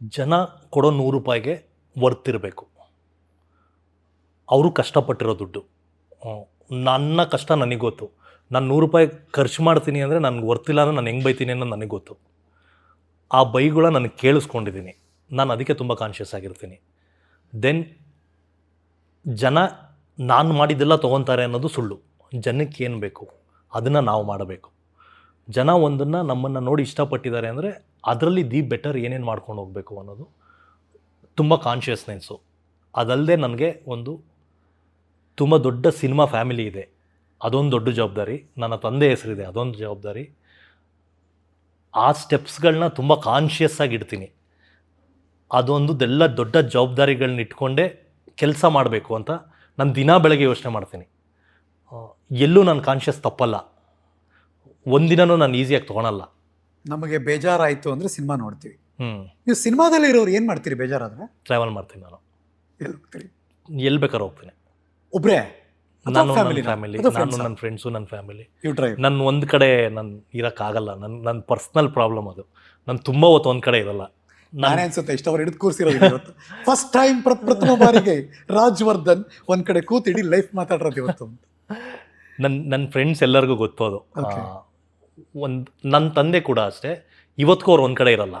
ಜನ ಕೊಡೋ ನೂರು ರೂಪಾಯಿಗೆ ವರ್ತ್ ಇರಬೇಕು. ಅವರು ಕಷ್ಟಪಟ್ಟಿರೋ ದುಡ್ಡು. ನನ್ನ ಕಷ್ಟ ನನಗೆ ಗೊತ್ತು. ನಾನು ನೂರು ರೂಪಾಯಿ ಖರ್ಚು ಮಾಡ್ತೀನಿ ಅಂದರೆ ನನಗೆ ವರ್ತಿಲ್ಲ ಅಂದರೆ ನಾನು ಹೆಂಗೆ ಬೈತೀನಿ ಅನ್ನೋದು ನನಗೆ ಗೊತ್ತು. ಆ ಬೈಗಳ ನನಗೆ ಕೇಳಿಸ್ಕೊಂಡಿದ್ದೀನಿ ನಾನು ಅದಕ್ಕೆ ತುಂಬ ಕಾನ್ಷಿಯಸ್ ಆಗಿರ್ತೀನಿ. ದೆನ್ ಜನ ನಾನು ಮಾಡಿದ್ದೆಲ್ಲ ತೊಗೊತಾರೆ ಅನ್ನೋದು ಸುಳ್ಳು. ಜನಕ್ಕೆ ಏನು ಬೇಕು? ಅದನ್ನು ನಾವು ಮಾಡಬೇಕು. ಜನ ಒಂದನ್ನು ನಮ್ಮನ್ನು ನೋಡಿ ಇಷ್ಟಪಟ್ಟಿದ್ದಾರೆ ಅಂದರೆ ಅದರಲ್ಲಿ ದಿ ಬೆಟರ್ ಏನೇನು ಮಾಡ್ಕೊಂಡು ಹೋಗಬೇಕು ಅನ್ನೋದು ತುಂಬ ಕಾನ್ಷಿಯಸ್ನೆಸ್ಸು ಅದಲ್ಲದೆ ನನಗೆ ಒಂದು ತುಂಬ ದೊಡ್ಡ ಸಿನಿಮಾ ಫ್ಯಾಮಿಲಿ ಇದೆ. ಅದೊಂದು ದೊಡ್ಡ ಜವಾಬ್ದಾರಿ. ನನ್ನ ತಂದೆ ಹೆಸರಿದೆ, ಅದೊಂದು ಜವಾಬ್ದಾರಿ. ಆ ಸ್ಟೆಪ್ಸ್ಗಳನ್ನ ತುಂಬ ಕಾನ್ಷಿಯಸ್ಸಾಗಿ ಇಡ್ತೀನಿ. ಅದೊಂದುದೆಲ್ಲ ದೊಡ್ಡ ಜವಾಬ್ದಾರಿಗಳನ್ನ ಇಟ್ಕೊಂಡೇ ಕೆಲಸ ಮಾಡಬೇಕು ಅಂತ ನಾನು ದಿನ ಬೆಳಗ್ಗೆ ಯೋಚನೆ ಮಾಡ್ತೀನಿ. ಎಲ್ಲೂ ನಾನು ಕಾನ್ಷಿಯಸ್ ತಪ್ಪಲ್ಲ. ಒಂದಿನೂ ನಾನು ಈಸಿಯಾಗಿ ತೊಗೊಳಲ್ಲ. ನಮಗೆ ಬೇಜಾರಾಯಿತು ಅಂದರೆ ಸಿನಿಮಾ ನೋಡ್ತೀವಿ. ನೀವು ಸಿನಿಮಾದಲ್ಲಿ ಇರೋರು ಏನು ಮಾಡ್ತೀರಿ ಬೇಜಾರಾದ್ರೆ? ಟ್ರಾವೆಲ್ ಮಾಡ್ತೀನಿ ನಾನು. ಎಲ್ಲಿ ಹೋಗ್ತೀರಿ? ಎಲ್ಲಿ ಬೇಕಾದ್ರೂ ಹೋಗ್ತೀನಿ. ಒಬ್ರೇ? ನಾನು ನನ್ನ ಫ್ಯಾಮಿಲಿ ಫ್ಯಾಮಿಲಿ ನಾನು ನನ್ನ ಫ್ರೆಂಡ್ಸು ನನ್ನ ಫ್ಯಾಮಿಲಿ ನನ್ನ ಒಂದು ಕಡೆ ನಾನು ಇರೋಕ್ಕಾಗಲ್ಲ ನನ್ನ ನನ್ನ ಪರ್ಸ್ನಲ್ ಪ್ರಾಬ್ಲಮ್ ಅದು. ನಾನು ತುಂಬ ಹೊತ್ತು ಒಂದು ಕಡೆ ಇರಲ್ಲ. ನಾನು ಅನ್ಸುತ್ತೆ ಇಷ್ಟು ಅವ್ರು ಹಿಡಿದು ಕೂರಿಸಿರೋದು ಇವತ್ತು. ಫಸ್ಟ್ ಟೈಮ್ ಪ್ರಥಮ ಬಾರಿಗೆ ರಾಜವರ್ಧನ್ ಒಂದ್ ಕಡೆ ಕೂತು ಇಡೀ ಲೈಫ್ ಮಾತಾಡಿರೋದು ಇವತ್ತು ನನ್ನ ನನ್ನ ಫ್ರೆಂಡ್ಸ್ ಎಲ್ಲರಿಗೂ ಗೊತ್ತು ಅದು. ಒಂದು ನನ್ನ ತಂದೆ ಕೂಡ ಅಷ್ಟೇ ಇವತ್ತಿಗೂ ಅವ್ರು ಒಂದು ಕಡೆ ಇರಲ್ಲ.